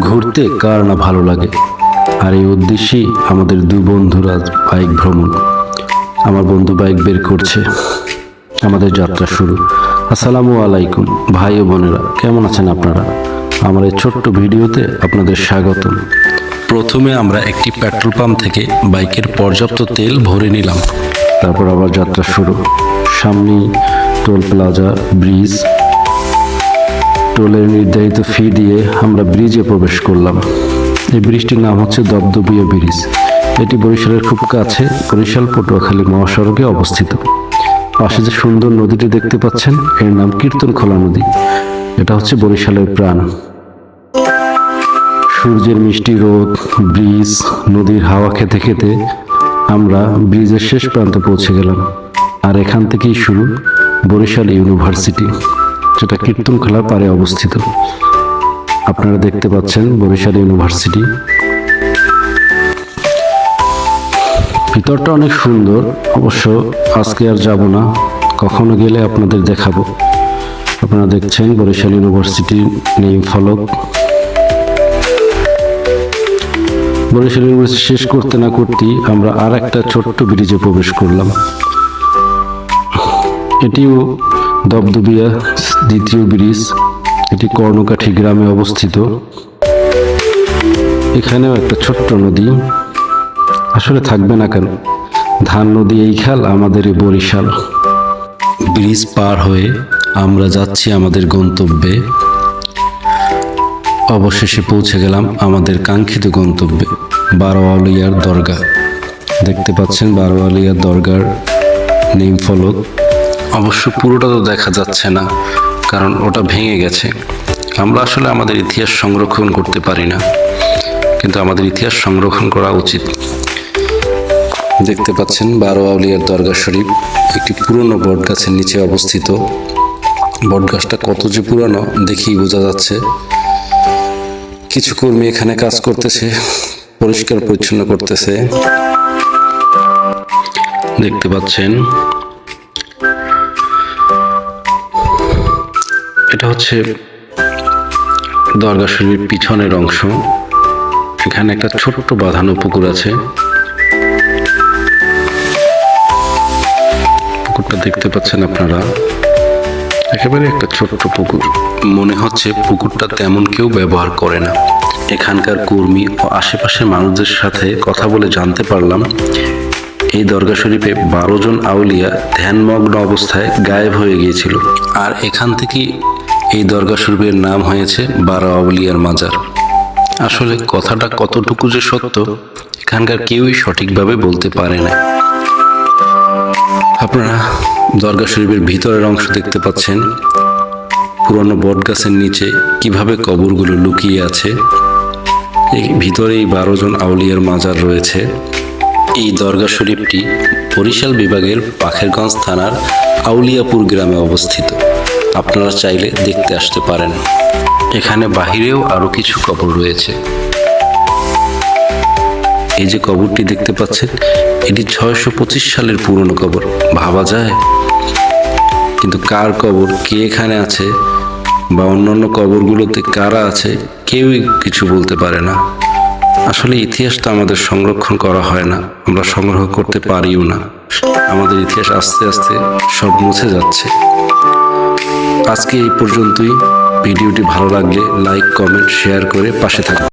ঘুরতে কার না ভালো লাগে? আর এই উদ্দেশ্যেই আমাদের দুই বন্ধুরা বাইক ভ্রমণ। আমার বন্ধু বাইক বের করছে। আমাদের যাত্রা শুরু। আসসালামু আলাইকুম, ভাই ও বোনেরা, কেমন আছেন আপনারা? আমার এই ছোট্ট ভিডিওতে আপনাদের স্বাগতম। প্রথমে আমরা একটি পেট্রোল পাম্প থেকে বাইকের পর্যাপ্ত তেল ভরে নিলাম। তারপর আবার যাত্রা শুরু। সামনেই টোল প্লাজা, ব্রিজ টোলের নির্ধারিত ফি দিয়ে আমরা ব্রিজে প্রবেশ করলাম। এই ব্রিজটির নাম হচ্ছে দবদবিয়া ব্রিজ এটি বরিশালের খুব কাছে বরিশাল, পটুয়াখালী মহাসড়কে অবস্থিত। পাশে যে সুন্দর নদীটি দেখতে পাচ্ছেন, এর নাম কীর্তনখোলা নদী। এটা হচ্ছে বরিশালের প্রাণ। সূর্যের মিষ্টি রোদ ব্রিজ নদীর হাওয়া খেতে খেতে আমরা ব্রিজের শেষ প্রান্তে পৌঁছে গেলাম। আর এখান থেকেই শুরু বরিশাল ইউনিভার্সিটি। যেটা কীর্তনখোলার পারে অবস্থিত। আপনারা দেখতে পাচ্ছেন বরিশাল ইউনিভার্সিটি। ভিতরটা অনেক সুন্দর, অবশ্য আজকে আর যাব না, কখনো গেলে আপনাদের দেখাবো। আপনারা দেখছেন বরিশাল ইউনিভার্সিটির নেম ফলক। বরিশাল ইউনিভার্সিটি শেষ করতে না করতেই আমরা আর একটা ছোট্ট ব্রিজে প্রবেশ করলাম। এটিও দবদবিয়া দ্বিতীয় ব্রিজ, এটি কর্ণকাঠি গ্রামে অবস্থিত। এখানেও একটা ছোট্ট নদী। আসলে থাকবে না কেন? ধান নদী এই খাল আমাদের বরিশাল। ব্রিজ পার হয়ে আমরা যাচ্ছি আমাদের গন্তব্যে। অবশেষে পৌঁছে গেলাম আমাদের কাঙ্ক্ষিত গন্তব্যে, বারোয়ালিয়ার দরগা দেখতে পাচ্ছেন বারোয়ালিয়ার দরগার নেম ফলক অবশ্য পুরোটা তো দেখা যাচ্ছে না। কারণ ওটা ভেঙে গেছে। আমরা আসলে আমাদের ইতিহাস সংরক্ষণ করতে পারি না। কিন্তু আমাদের ইতিহাস সংরক্ষণ করা উচিত। দেখতে পাচ্ছেন বারো আউলিয়ার দরগা শরীফ, একটি পুরনো বট গাছের নিচে অবস্থিত। বট গাছটা কত যে পুরানো দেখেই বোঝা যাচ্ছে। কিছু কর্মী এখানে কাজ করতেছে, পরিষ্কার পরিচ্ছন্ন করতেছে। দেখতে পাচ্ছেন এটা হচ্ছে দরগা শরীফের পিছনের অংশ। এখানে একটা ছোট্ট বাঁধানো পুকুর আছে। পুকুরটা দেখতে পাচ্ছেন আপনারা। একেবারে একটা ছোট্ট পুকুর। মনে হচ্ছে পুকুরটা তেমন কেউ ব্যবহার করে না। এখানকার কর্মী ও আশেপাশের মানুষদের সাথে কথা বলে জানতে পারলাম, এই দরগা শরীফে বারো জন আউলিয়া ধ্যানমগ্ন অবস্থায় গায়েব হয়ে গিয়েছিল। আর এখান থেকেই এই দরগা শরীফের নাম হয়েছে বারো আউলিয়ার মাজার। আসলে কথাটা কতটুকু যে সত্য, এখানকার কেউই সঠিকভাবে বলতে পারে না। আপনারা দরগা শরীফের ভিতরের অংশ দেখতে পাচ্ছেন। পুরনো বট গাছের নিচে কীভাবে কবরগুলো লুকিয়ে আছে। এই ভিতরেই বারো জন আউলিয়ার মাজার রয়েছে। এই দরগা শরীফটি বরিশাল বিভাগের পাখেরগঞ্জ থানার আউলিয়াপুর গ্রামে অবস্থিত। আপনারা চাইলে দেখতে আসতে পারেন। এখানে বাহিরেও আরও কিছু কবর রয়েছে। এই যে কবরটি দেখতে পাচ্ছেন, এটি ছয়শো পঁচিশ সালের পুরনো কবর। ভাবা যায়? কিন্তু কার কবর, কে এখানে আছে, বা অন্যান্য কবরগুলোতে কারা আছে কেউই কিছু বলতে পারে না। আসলে ইতিহাসটা আমাদের সংরক্ষণ করা হয় না, আমরা সংগ্রহ করতে পারিও না। আমাদের ইতিহাস আস্তে আস্তে সব মুছে যাচ্ছে। আজকে এই পর্যন্তই। ভিডিওটি ভালো লাগলে লাইক কমেন্ট শেয়ার করে পাশে থাকুন।